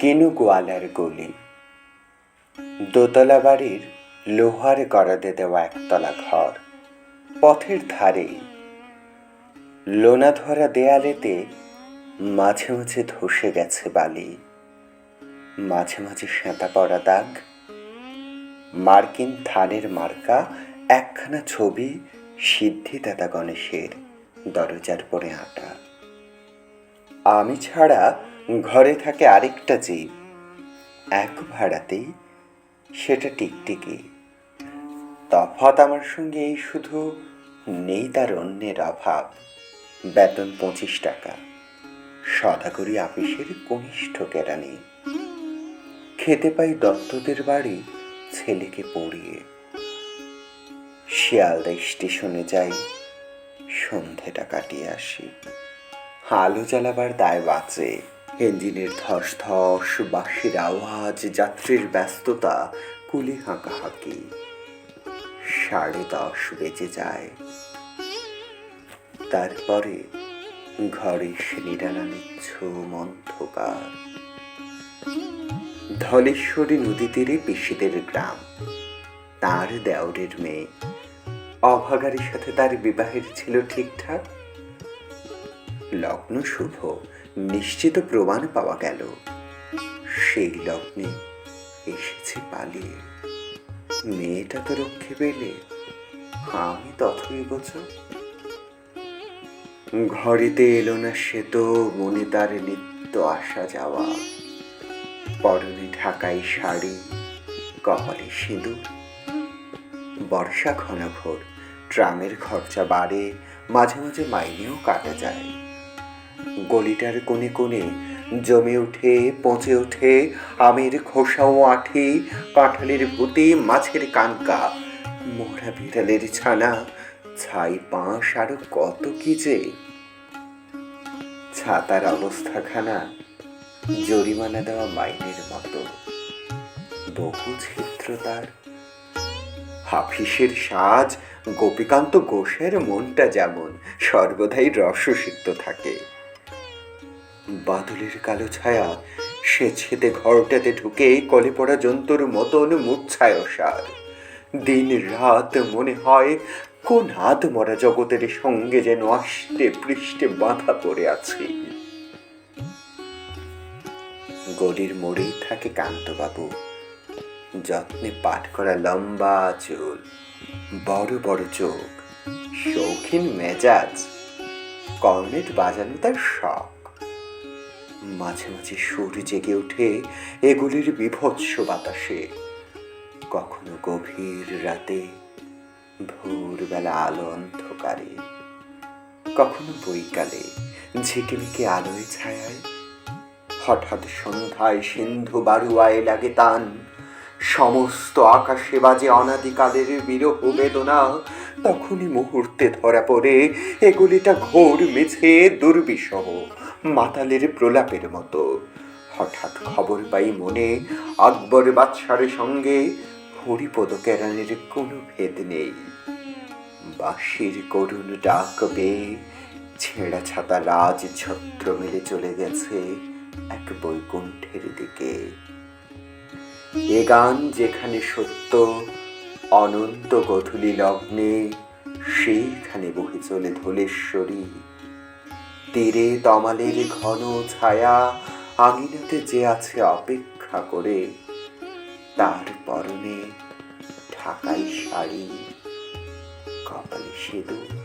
কিনু গোয়ালার গলি। দোতলা বাড়ির লোহার গড়াদে দেওয়া একতলা ঘর। পথের ধারেই লোনা ধরা দেয়ালেতে মাঝে মাঝে ধসে গেছে বালি। মাঝে মাঝে সেঁতা পড়া দাগ। মার্কিন থানের মার্কা, একখানা ছবি সিদ্ধিদাতা গণেশের দরজার পরে আঁটা। আমি ছাড়া ঘরে থাকে আরেকটা জীব। এক ভাড়াতেই সেটা টিকটিকি। তফাৎ আমার সঙ্গে এই শুধু নেই তার অন্যের অভাব। বেতন পঁচিশ টাকা। সদাগরি আপিসের কনিষ্ঠ কেরানি খেতে পাই দত্তদের বাড়ি ছেলেকে পড়িয়ে। শিয়ালদা স্টেশনে যাই, সন্ধেটা কাটিয়ে আসি। আলো জ্বালাবার দায় বাঁচে। ইঞ্জিনের ধস ধস, বাঁশির আওয়াজ, যাত্রীর ব্যস্ততা, কুলি হাঁকাহাঁকি সাড়ে দশ বেজে যায়। তারপরে ঘরে সে নিচ্ছুম অন্ধকার। ধলেশ্বরী নদী তীরে পিসিদের গ্রাম। তার দেওরের মেয়ে। অভাগারের সাথে তার বিবাহের ছিল ঠিকঠাক। লগ্ন শুভ, নিশ্চিত প্রমাণ পাওয়া গেল। সেই লগ্নে এসেছে পালিয়ে মেয়েটা তো রক্ষে পেলে, আমি তথই বছর ঘরেতে এলো না সে তো, মনে তার নিত্য আসা যাওয়া। পরনে ঢাকাই শাড়ি, কপালে সিঁদুর। বর্ষা ঘনঘোর ট্রামের খরচা বাড়ে, মাঝে মাঝে মাইনেও কাটা যায়। গলিটার কোণে কোণে জমে উঠে, পচে ওঠে আমের খোসা ও আঠি, কাঁঠালের ভুতি মাছের কানকা, মোরা বিড়ালের ছানা, ছাই পাঁশ আরও কত কি যে। ছাতার অবস্থাখানা জরিমানা দেওয়া মাইনের মতো। বহু ছিদ্র তার। হাফিসের সাজ, গোপীকান্ত ঘোষের মনটা যেমন, সর্বদাই রসসিক্ত থাকে। বাদলের কালো ছায়া, সে ছেদে ঘরটাতে ঢুকে কলে পড়া জন্তুর মতন মূর্ছায় সার দিন রাত মনে হয়, কোন হাত মরা জগতের সঙ্গে যেন আষ্টে পৃষ্ঠে বাঁধা পড়ে আছি। গলির মোড়েই থাকে কান্তবাবু। যত্নে পাঠ করা লম্বা চুল, বড় বড় চোখ, শৌখিন মেজাজ কর্নেট বাজানো তার শখ। মাঝে মাঝে সুর জেগে ওঠে এগুলির বিভৎস বাতাসে। কখনো গভীর রাতে, ভোরবেলা আলো অন্ধকারে। কখনো বৈকালে, ঝিকিমিকি আলোয় ছায়ায়। হঠাৎ সন্ধ্যায় সিন্ধু বারুয়ায় লাগে তান। সমস্ত আকাশে বাজে অনাদিকালের বিরহ বেদনা। তখনই মুহূর্তে ধরা পড়ে এগুলিটা ঘোর মিছে, দুর্বিষহ। মাতালের প্রলাপের মতো। হঠাৎ খবর পাই মনে, আকবর বাদশার সঙ্গে হরিপদ কেরানের কোনো ভেদ নেই। বাঁশির করুণ ডাক বেয়ে ছেঁড়া ছাতা রাজ ছত্র মেলে চলে গেছে এক বৈকুণ্ঠের দিকে। এ গান যেখানে সত্য, অনন্ত গধূলি লগ্নে সেইখানে বহে চলে ধলেশ্বরী। তীরে তমালের ঘন ছায়া আঙিনাতে যে আছে অপেক্ষা করে, তার পরনে ঢাকাই শাড়ি, কপালে সিঁদুর।